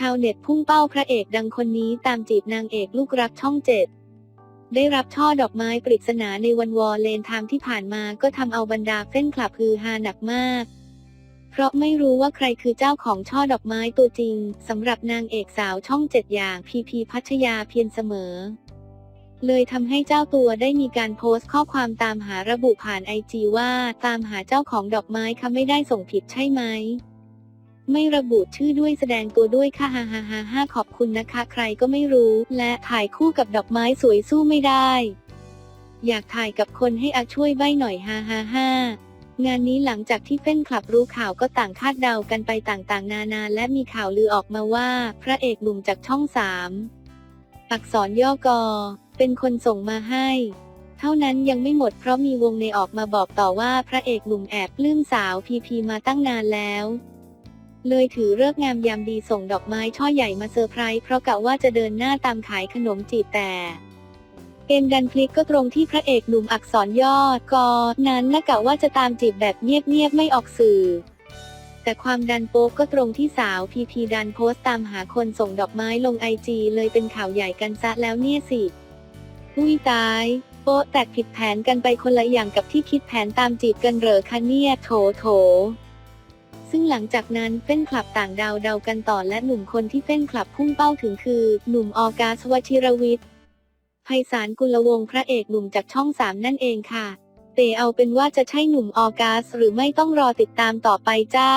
ชาวเน็ตพุ่งเป้าพระเอกดังคนนี้ตามจีบนางเอกลูกรักช่องเจ็ดได้รับช่อดอกไม้ปริศนาในวันวอลเลนไทม์ที่ผ่านมาก็ทำเอาบรรดาเฟ้นคลับฮือฮาหนักมาก เพราะไม่รู้ว่าใครคือเจ้าของช่อดอกไม้ตัวจริงสำหรับนางเอกสาวช่องเจ็ดอย่างพีพีพัชยาเพียรเสมอ เลยทำให้เจ้าตัวได้มีการโพสต์ข้อความตามหาระบุผ่านไอจีว่าตามหาเจ้าของดอกไม้ค่ะไม่ได้ส่งผิดใช่ไหม ไม่ระบุชื่อด้วยแสดงตัวด้วยค่ะฮ่าฮ่าฮ่าฮ่าขอบคุณนะคะ ใครก็ไม่รู้ และถ่ายคู่กับดอกไม้สวยสู้ไม่ได้ อยากถ่ายกับคนให้อาช่วยใบหน่อยฮ่าฮ่าฮ่างานนี้หลังจากที่เฟ้นคลับรู้ข่าวก็ต่างคาดเดากันไปต่างๆ นานาและมีข่าวลือออกมาว่า พระเอกหนุ่มจากช่องสามอักษรย่อกอ เป็นคนส่งมาให้ เท่านั้นยังไม่หมดเพราะมีวงในออกมาบอกต่อว่าพระเอกหนุ่มแอบปลื้มสาวพีพีมาตั้งนานแล้ว เลยถือเลิกงามยามดีส่งดอกไม้ช่อใหญ่มาเซอร์ไพรส์เพราะกะว่าจะเดินหน้าตามขายขนมจีบแต่เกมดันพลิกก็ตรงที่พระเอกหนุ่มอักษรย่อกอนั้นนะกะว่าจะตามจีบแบบเงียบๆไม่ออกสื่อ แต่ความดันโป๊กก็ตรงที่สาวพีพีดันโพสต์ตามหาคนส่งดอกไม้ลงไอจีเลยเป็นข่าวใหญ่กันซะแล้วเนี่ยสิอุ้ยตาย โป๊ะแตกผิดแผนกันไปคนละอย่างกับที่คิดแผนตามจีบกันเหรอคะเนี่ยโถโถ ซึ่งหลังจากนั้นเฟ้นคลับต่างดาวเดากันต่อและหนุ่มคนที่เฟ้นคลับพุ่งเป้าถึงคือ หนุ่มออกาสวชิรวิทย์ไพศาลกุลวงศ์พระเอกหนุ่มจากช่องสามนั่นเองค่ะ เตเอาเป็นว่าจะใช่หนุ่มออกาสหรือไม่ต้องรอติดตามต่อไปจ้า